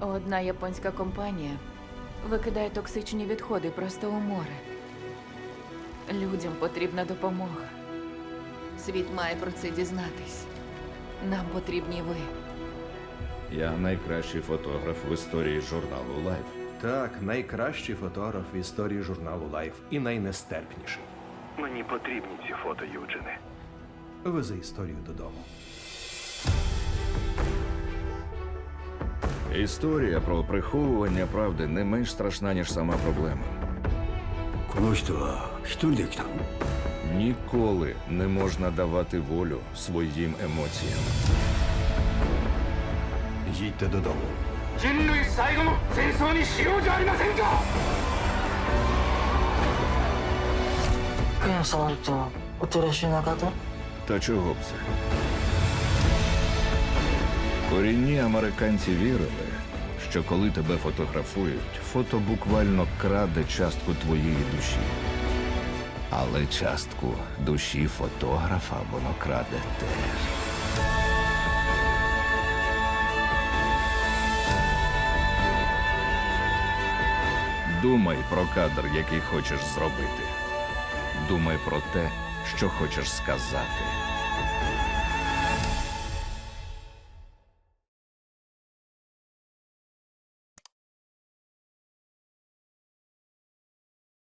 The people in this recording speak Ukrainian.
Одна японська компанія викидає токсичні відходи просто у море. Людям потрібна допомога. Світ має про це дізнатись. Нам потрібні ви. Я найкращий фотограф в історії журналу Life. Так, найкращий фотограф в історії журналу Life і найнестерпніший. Мені потрібні ці фото, Юджине. Вези історію додому. Історія про приховування правди не менш страшна, ніж сама проблема. この人は一人で来たの Ніколи не можна давати волю своїм емоціям. Їдьте додому. 人類最後の戦争にしようじゃありませんか検査とおとらしな方 Та чого б це? Корінні американці вірили, що коли тебе фотографують, фото буквально краде частку твоєї душі. Але частку душі фотографа воно краде теж. Думай про кадр, який хочеш зробити. Думай про те, що хочеш сказати.